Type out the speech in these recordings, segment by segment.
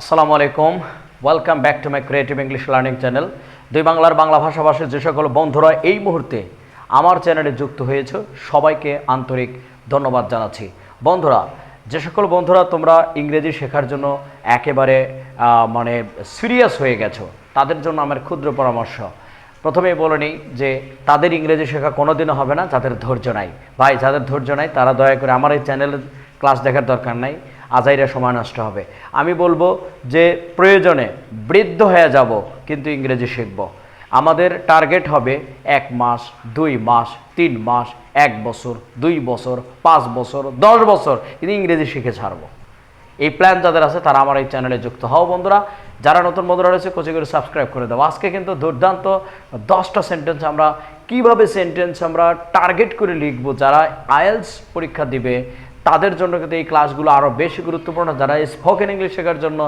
আসসালামু আলাইকুম। Welcome back to my creative English learning channel দুই বাংলার বাংলা ভাষাভাষীর যে সকল বন্ধুরা এই মুহূর্তে আমার চ্যানেলে যুক্ত হয়েছে, সবাইকে আন্তরিক ধন্যবাদ জানাচ্ছি। বন্ধুরা, যে সকল বন্ধুরা তোমরা ইংরেজি শেখার জন্য একেবারে মানে সিরিয়াস হয়ে গেছো, তাদের জন্য আমার ক্ষুদ্র পরামর্শ। প্রথমেই বলে নিই যে, তাদের ইংরেজি শেখা কোনোদিনও হবে না, যাদের ধৈর্য নাই। ভাই, যাদের ধৈর্য নাই, তারা দয়া করে আমার এই চ্যানেলের ক্লাস দেখার দরকার নাই। আজাইরা সময় নষ্ট হবে। আমি বলব যে প্রয়োজনে বৃদ্ধ হয়ে যাব, কিন্তু ইংরেজি শিখব। আমাদের টার্গেট হবে এক মাস, দুই মাস, তিন মাস, এক বছর, দুই বছর, পাঁচ বছর, দশ বছর, কিন্তু ইংরেজি শিখে ছাড়বো। এই প্ল্যান যাদের আছে, তারা আমার এই চ্যানেলে যুক্ত। হও বন্ধুরা, যারা নতুন বন্ধুরা রয়েছে কোচি করে সাবস্ক্রাইব করে দাও। আজকে কিন্তু দুর্দান্ত দশটা সেন্টেন্স আমরা কীভাবে সেন্টেন্স আমরা টার্গেট করে লিখব, যারা আয়েলস পরীক্ষা দিবে তাদের জন্য কিন্তু এই ক্লাসগুলো আরও বেশি গুরুত্বপূর্ণ। যারা স্পোকেন ইংলিশ শেখার জন্য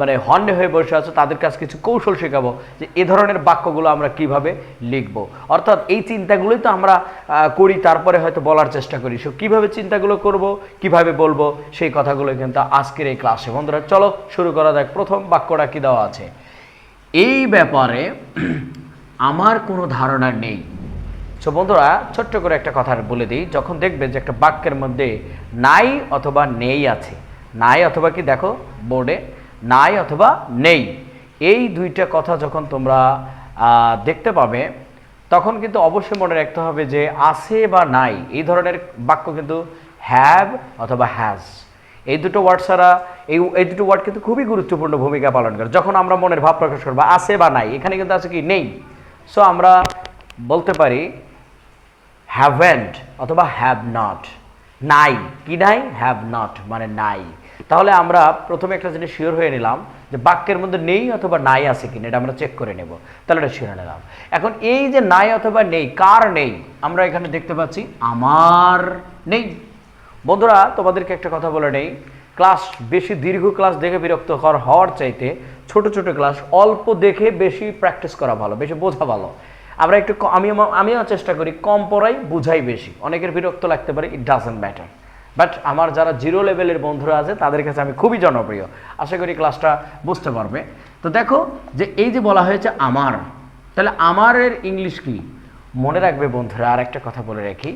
মানে হন্যে হয়ে বসে আছে, তাদের কাছে কিছু কৌশল শেখাবো যে এ ধরনের বাক্যগুলো আমরা কীভাবে লিখব। অর্থাৎ এই চিন্তাগুলোই তো আমরা করি, তারপরে হয়তো বলার চেষ্টা করি। সো কীভাবে চিন্তাগুলো করব, কীভাবে বলব, সেই কথাগুলো কিন্তু আজকের এই ক্লাসে বন্ধুরা, চলো শুরু করা যাক। প্রথম বাক্যটা কি দেওয়া আছে? এই ব্যাপারে আমার কোনো ধারণা নেই। সো বন্ধুরা, ছোট্ট করে একটা কথা বলে দিই। যখন দেখবে যে একটা বাক্যের মধ্যে নাই অথবা নেই আছে, নাই অথবা কি দেখো, বোর্ডে, নাই অথবা নেই, এই দুইটা কথা যখন তোমরা দেখতে পাবে, তখন কিন্তু অবশ্যই মনে রাখতে হবে যে আছে বা নাই, এই ধরনের বাক্য কিন্তু হ্যাভ অথবা হ্যাজ এই দুটো ওয়ার্ড ছাড়া এই এই দুটো ওয়ার্ড কিন্তু খুবই গুরুত্বপূর্ণ ভূমিকা পালন করে। যখন আমরা মনের ভাব প্রকাশ করব, আছে বা নাই, এখানে কিন্তু আছে কি, নেই। সো আমরা বলতে পারি হ্যাভেন্ট অথবা হ্যাভ নট নাই। কি নাই? হ্যাভ নট মানে নাই। তাহলে আমরা প্রথমে একটা জিনিস শিওর হয়ে নিলাম যে বাক্যের মধ্যে নেই অথবা নাই আছে কিনা, এটা আমরা চেক করে নেব। তাহলে এটা শিওর নিলাম। এখন এই যে নাই অথবা নেই, কার নেই? আমরা এখানে দেখতে পাচ্ছি আমার নেই। বন্ধুরা, তোমাদেরকে একটা কথা বলে নেই। ক্লাস বেশি দীর্ঘ ক্লাস দেখে বিরক্ত কর হওয়ার চাইতে ছোট ছোট ক্লাস অল্প দেখে বেশি প্র্যাকটিস করা ভালো, বেশি বোঝা ভালো। আমরা একটু আমি আমিও চেষ্টা করি কম পড়াই, বুঝাই বেশি। অনেকের বিরক্ত লাগতে পারে ইট ডাজেন্ট ম্যাটার বাট আমার যারা জিরো লেভেলের বন্ধুরা আছে, তাদের কাছে আমি খুবই জনপ্রিয়। আশা করি ক্লাসটা বুঝতে পারবে। তো দেখো যে এই যে বলা হয়েছে আমার, তাহলে আমারের ইংলিশ কি? মনে রাখবে বন্ধুরা, আর একটা কথা বলে রাখি,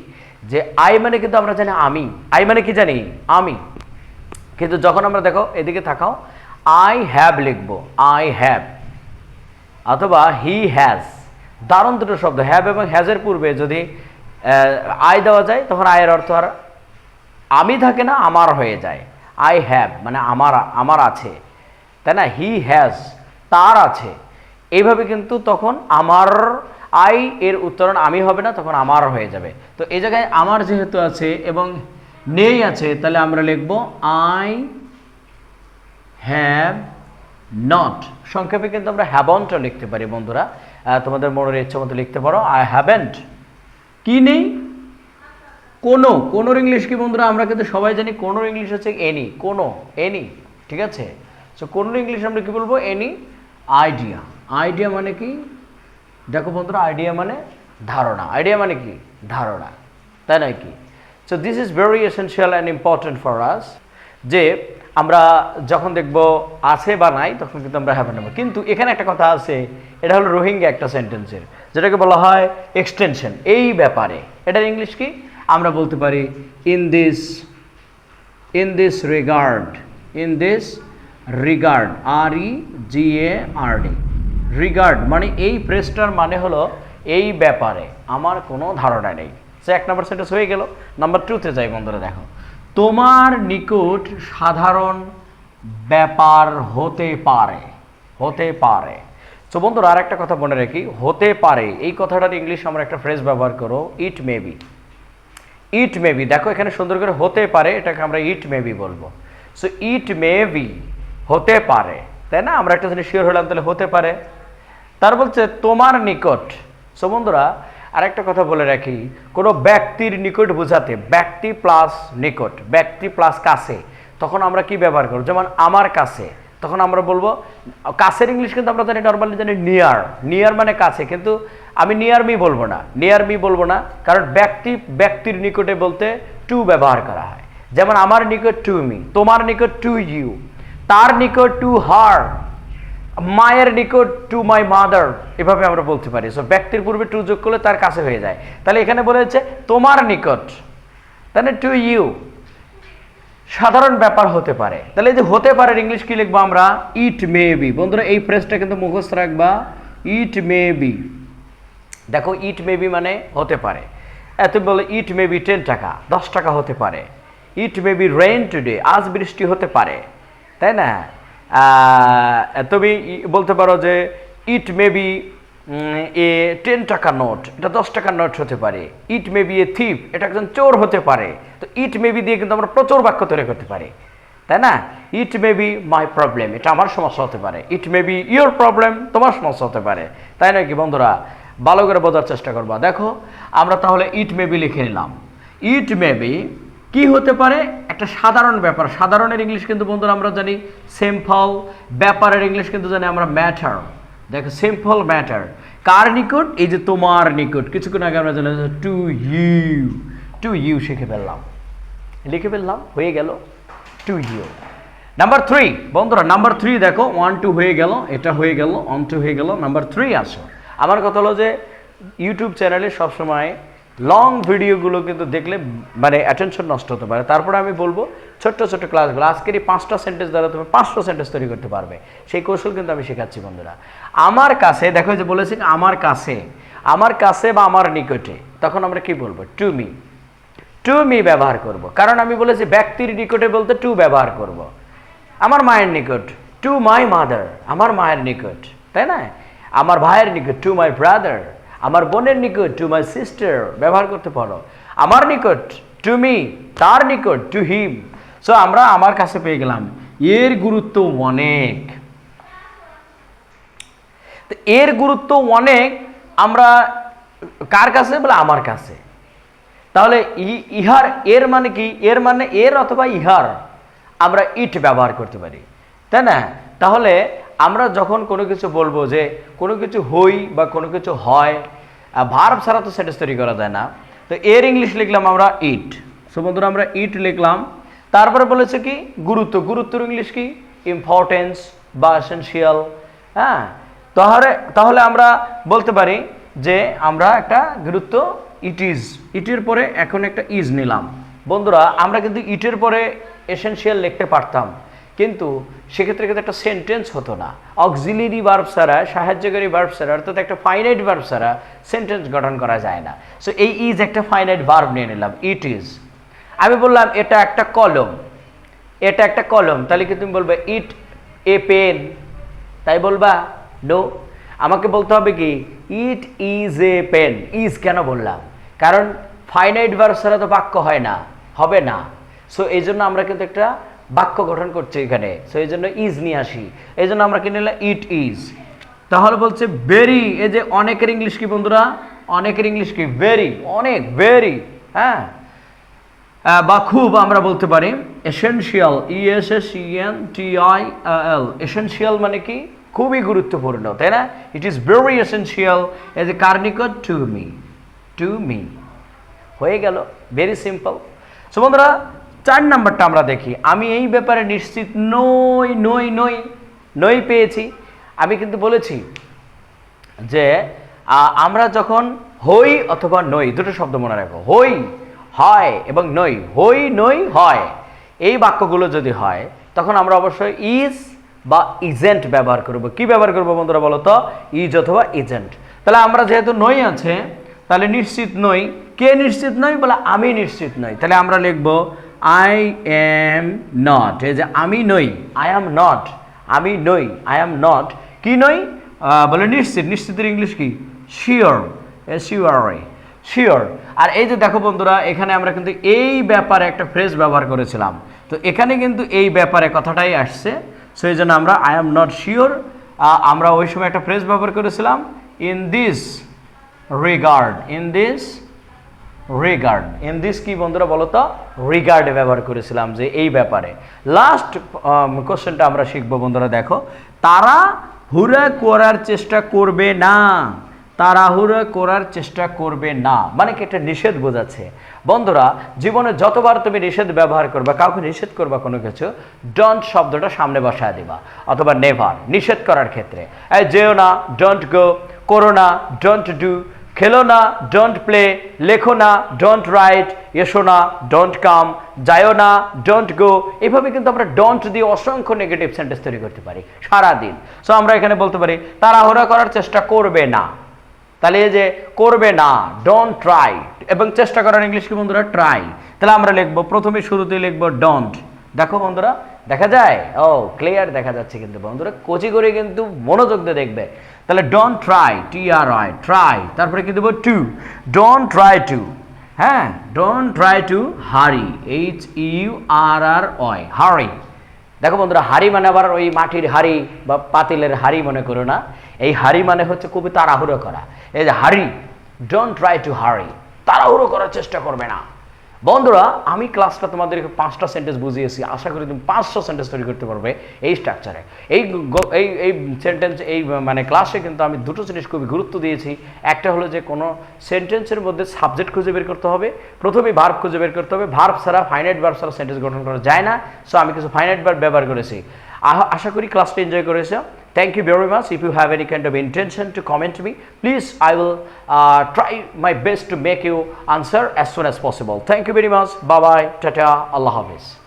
যে আই মানে কিন্তু আমরা জানি আমি। আই মানে কি জানি? আমি। কিন্তু যখন আমরা দেখো, এদিকে থাকাও আই হ্যাভ লিখব আই হ্যাভ অথবা হি হ্যাজ দারুণ দুটো শব্দ হ্যাভ এবং হ্যাজের পূর্বে যদি আয় দেওয়া যায়, তখন আয়ের অর্থ আর আমি থাকে না, আমার হয়ে যায়। আই হ্যাভ মানে আমার আমার আছে। তাই না? হি হ্যাজ, তার আছে। এইভাবে কিন্তু তখন আমার, আই এর উত্তরণ আমি হবে না, তখন আমার হয়ে যাবে। তো এই জায়গায় আমার যেহেতু আছে এবং নেই আছে, তাহলে আমরা লিখব, আই হ্যাভ নট। সংক্ষেপে কিন্তু আমরা হ্যাভন্টও লিখতে পারি, বন্ধুরা। তোমাদের মনের ইচ্ছে মতো লিখতে পারো। আই হ্যাভেন্ট কি নেই? কোনো। কোনোর ইংলিশ কি, বন্ধুরা? আমরা কিন্তু সবাই জানি কোনোর ইংলিশ হচ্ছে এনি কোনো এনি ঠিক আছে? সো কোনোর ইংলিশ আমরা কি বলব? এনি আইডিয়া আইডিয়া মানে কি? দেখো বন্ধুরা আইডিয়া মানে ধারণা। আইডিয়া মানে কি? ধারণা। তাই নয় কি? So this is very essential and important for us যে আমরা যখন দেখব আছে বা নাই, তখন কিন্তু আমরা হ্যাভ নেব কিন্তু এখানে একটা কথা আছে, এটা হলো রোহিঙ্গা একটা সেন্টেন্সের যেটাকে বলা হয় এক্সটেনশন এই ব্যাপারে, এটার ইংলিশ কি? আমরা বলতে পারি in this in this regard in this regard R E G A R D regard মানে এই প্রেসটার মানে হলো, এই ব্যাপারে আমার কোনো ধারণা নেই। সে এক নম্বর সেন্টেন্স হয়ে গেল। নাম্বার টুতে যাই বন্ধুরা, দেখো। তোমার নিকট সাধারণ ব্যাপার হতে পারে হতে পারে। তো বন্ধুরা আর একটা কথা মনে রাখি, হতে পারে। এই কথাটার ইংলিশ আমরা একটা ফ্রেজ ব্যবহার করো ইট মেবি ইট মেবি দেখো, এখানে সুন্দর করে হতে পারে, এটাকে আমরা ইট মেবি বলব। সো ইট মেবি হতে পারে। তাই না? আমরা একটা জিনিস শিওর হলাম, তাহলে হতে পারে। তার বলছে, তোমার নিকট। সো বন্ধুরা আরেকটা কথা বলে রাখি, কোনো ব্যক্তির নিকট বোঝাতে, ব্যক্তি প্লাস নিকট, ব্যক্তি প্লাস কাছে, তখন আমরা কি ব্যবহার করব? যেমন আমার কাছে, তখন আমরা বলব, কাছের ইংলিশ কিন্তু আমরা জানি নর্মালি জানি নিয়ার নিয়ার মানে কাছে, কিন্তু আমি নিয়ার মি বলব না নিয়ার মি বলব না, কারণ ব্যক্তি, ব্যক্তির নিকটে বলতে টু ব্যবহার করা হয়। যেমন আমার নিকট টু মি তোমার নিকট টু ইউ তার নিকট টু হার মায়ের নিকট টু মাই মাদার এভাবে আমরা বলতে পারি। সো ব্যক্তির পূর্বে টু যোগ করলে তার কাছে হয়ে যায়। তাহলে এখানে বলেছে তোমার নিকট তাহলে টু ইউ সাধারণ ব্যাপার হতে পারে। তাহলে এই যে হতে পারে ইংলিশ কি লিখব আমরা? ইট মে বি বন্ধুরা এই ফ্রেজটা কিন্তু মুখস্থ রাখবা। ইট মে বি দেখো ইট মে বি মানে হতে পারে। এ, তুমি বলে ইট মে বি টেন টাকা দশ টাকা হতে পারে। It may be rain today আজ বৃষ্টি হতে পারে। তাই না? তুমি বলতে পারো যে it may be a ten টাকা নোট এটা দশ টাকার নোট হতে পারে। ইট মে বি এ থিপ এটা একজন চোর হতে পারে। তো ইট মে বি দিয়ে কিন্তু আমরা প্রচুর বাক্য তৈরি করতে পারি। তাই না? ইট মে বি মাই প্রবলেম এটা আমার সমস্যা হতে পারে। It may be your problem তোমার সমস্যা হতে পারে। তাই না কি বন্ধুরা? ভালো করে বোঝার চেষ্টা করবা। দেখো, আমরা তাহলে ইট মে বি লিখে নিলাম। ইট মে বি কি হতে পারে? একটা সাধারণ ব্যাপার। সাধারণের ইংলিশ কিন্তু বন্ধুরা আমরা জানি সিম্পল ব্যাপারের ইংলিশ কিন্তু জানি আমরা ম্যাটার দেখো সিম্পল ম্যাটার কার নিকট? এই যে তোমার নিকট। কিছুক্ষণ আগে আমরা জানি টু ইউ টু ইউ শিখে ফেললাম। লিখে ফেললাম, হয়ে গেল টু ইউ নাম্বার থ্রি বন্ধুরা নাম্বার থ্রি দেখো ওয়ান টু হয়ে গেল, এটা হয়ে গেল ওয়ান টু হয়ে গেল নাম্বার থ্রি আসো আমার কথা হলো যে ইউটিউব চ্যানেলে সবসময় লং ভিডিওগুলো কিন্তু দেখলে মানে অ্যাটেনশন নষ্ট হতে পারে। তারপরে আমি বলব, ছোট্ট ছোট্ট ক্লাসগুলো আজকের এই পাঁচটা সেন্টেন্স দ্বারা তুমি পাঁচশো সেন্টেন্স তৈরি করতে পারবে। সেই কৌশল কিন্তু আমি শেখাচ্ছি বন্ধুরা। আমার কাছে, দেখো যে বলেছি আমার কাছে আমার কাছে বা আমার নিকটে, তখন আমরা কি বলব? টু মি টু মি ব্যবহার করব। কারণ আমি বলেছি ব্যক্তির নিকটে বলতে টু ব্যবহার করব। আমার মায়ের নিকট টু মাই মাদার আমার মায়ের নিকট, তাই না? আমার ভাইয়ের নিকট টু মাই ব্রাদার আমার বোনের নিকট টু মাই সিস্টার ব্যবহার করতে পারো। আমার নিকট টু মি তার নিকট টু হিম সো আমরা আমার কাছে পেয়ে গেলাম। এর গুরুত্ব অনেক। এর গুরুত্ব অনেক, আমরা কার কাছে? বলে আমার কাছে। তাহলে ইহার, এর মানে কি? এর মানে এর অথবা ইহার আমরা ইট ব্যবহার করতে পারি। তাই না? তাহলে আমরা যখন কোনো কিছু বলব যে কোনো কিছু হই বা কোনো কিছু হয় ভার্ব ছাড়া তো সেটা তৈরি করা যায় না। তো এর ইংলিশ লিখলাম আমরা ইট সো বন্ধুরা, আমরা ইট লিখলাম। তারপরে বলেছে কি? গুরুত্ব। গুরুত্বর ইংলিশ কি? ইম্পর্টেন্স বা এসেন্সিয়াল হ্যাঁ? তাহলে তাহলে আমরা বলতে পারি যে আমরা একটা গুরুত্ব ইট ইজ ইটের পরে এখন একটা ইজ নিলাম। বন্ধুরা, আমরা কিন্তু ইটের পরে এসেনশিয়াল লিখতে পারতাম। কিন্তু সেক্ষেত্রে কিন্তু একটা সেন্টেন্স হতো না। অক্সিলিয়ারি ভার্ব ছাড়া, সাহায্যকারী ভার্ব ছাড়া, অর্থাৎ একটা ফাইনাইট ভার্ব ছাড়া সেন্টেন্স গঠন করা যায় না। সো এই ইজ একটা ফাইনাইট ভার্ব নিয়ে নিলাম। ইট ইজ আমি বললাম, এটা একটা কলম। এটা একটা কলম। তাহলে কি তুমি বলবে ইট এ পেন তাই বলবা? নো আমাকে বলতে হবে কি it is a pen is কেন বললাম? কারণ ফাইনাইট ভার্ব ছাড়া তো বাক্য হয় না, হবে না। সো এই জন্য আমরা কিন্তু একটা বাক্য গঠন করছে এখানে। সো এই জন্য ইজ নিয়ে আসি। এই জন্য আমরা কি নিলাম? ইট ইজ তাহলে বলছে ভেরি এই যে অনেকের ইংলিশ কি বন্ধুরা? অনেকের ইংলিশ কি? ভেরি অনেক ভেরি হ্যাঁ? বা খুব আমরা বলতে পারি। Essential E S S E N T I L essential মানে কি? খুবই গুরুত্বপূর্ণ, তাই না? It is very essential as a কার্নিকট to me to me হয়ে গেল। ভেরি সিম্পল সো বন্ধুরা চার নাম্বারটা আমরা দেখি। আমি এই ব্যাপারে নিশ্চিত নই নই নই নই পেয়েছি। আমি কিন্তু বলেছি যে আমরা যখন হই অথবা নই, দুটো শব্দ মনে রাখো। হই, হয় এবং নই। হই, নই, হয়। এই বাক্যগুলো যদি হয়, তখন আমরা অবশ্যই ইজ বা ইজেন্ট ব্যবহার করব। কি ব্যবহার করব বন্ধুরা বলো তো? ইজ অথবা ইজেন্ট তাহলে আমরা যেহেতু নই আছে, তাহলে নিশ্চিত নই। কে নিশ্চিত নই? বলে আমি নিশ্চিত নই। তাহলে আমরা লিখব আই এম নট এই যে আমি নই আই অ্যাম নট আমি নই আই অ্যাম নট কি নই? বলে নিশ্চিত। নিশ্চিতের ইংলিশ কি? শিওর আর শিওর আর এই যে দেখো বন্ধুরা, এখানে আমরা কিন্তু এই ব্যাপারে একটা ফ্রেজ ব্যবহার করেছিলাম। তো এখানে কিন্তু এই ব্যাপারে কথাটাই আসছে। সো এই জন্য আমরা আই এম নট শিওর আমরা ওই সময় একটা ফ্রেজ ব্যবহার করেছিলাম। In this regard in this regard in this কি বন্ধুরা বলো তো রিগার্ডে ব্যবহার করেছিলাম যে এই ব্যাপারে। লাস্ট কোশ্চেনটা আমরা শিখব বন্ধুরা, দেখো। তারা হুরা করার চেষ্টা করবে না। তাড়াহুড়ো করার চেষ্টা করবে না। মানে কি একটা নিষেধ বোঝাচ্ছে। বন্ধুরা, জীবনে যতবার তুমি নিষেধ ব্যবহার করবে, কাউকে নিষেধ করবা কোনো কিছু ডন্ট শব্দটা সামনে বসায় দিবা, অথবা নেভার নিষেধ করার ক্ষেত্রে। যেও না ডোন্ট গো করো না ডোন্ট ডু খেলো না ডোন্ট প্লে লেখো না ডোন্ট রাইট এসো না ডোন্ট কাম যায়ও না ডোন্ট গো এভাবে কিন্তু আমরা ডোন্ট দিয়ে অসংখ্য নেগেটিভ সেন্টেন্স তৈরি করতে পারি সারাদিন। সো আমরা এখানে বলতে পারি, তাড়াহুড়া করার চেষ্টা করবে না। তাহলে এই যে, করবে না ডোন্ট ট্রাই এবং চেষ্টা করার ইংলিশ কি বন্ধুরা? ট্রাই তাহলে আমরা লিখব, প্রথমে শুরুতে লিখব ডোন্ট দেখো বন্ধুরা দেখা যায়? ও ক্লিয়ার দেখা যাচ্ছে কিন্তু বন্ধুরা। কোচি করে কিন্তু মনোযোগ দিয়ে দেখবে। তাহলে don't try T R Y try তারপরে কি দেবো? টু ডোন্ট ট্রাই টু হ্যাঁ don't try to hurry H U R R Y hurry দেখো বন্ধুরা হাড়ি মানে আবার ওই মাটির হাড়ি বা পাতিলের হাড়ি মনে করো না। এই হাড়ি মানে হচ্ছে খুবই তাড়াহুড়ো করা। এই যে হাড়ি ডোন্ট ট্রাই টু হারি তাড়াহুড়ো করার চেষ্টা করবে না। বন্ধুরা, আমি ক্লাসটা তোমাদেরকে পাঁচটা সেন্টেন্স বুঝিয়েছি, আশা করি তুমি পাঁচশো সেন্টেন্স তৈরি করতে পারবে এই স্ট্রাকচারে এই এই এই সেন্টেন্স এই মানে ক্লাসে কিন্তু আমি দুটো জিনিস খুবই গুরুত্ব দিয়েছি। একটা হলো যে কোনো সেন্টেন্সের মধ্যে সাবজেক্ট খুঁজে বের করতে হবে, প্রথমে ভার্ব খুঁজে বের করতে হবে। ভার্ব ছাড়া ফাইনাইট ভার্ব ছাড়া সেন্টেন্স গঠন করা যায় না সো আমি কিছু ফাইনাইট ভার্ব ব্যবহার করেছি। আশা করি ক্লাসটা এনজয় করেছে। Thank you very much. If you have any kind of intention to comment to me, please I will uh, try my best to make you answer as soon as possible. Thank you very much. Bye bye. Tata. Allah Hafiz.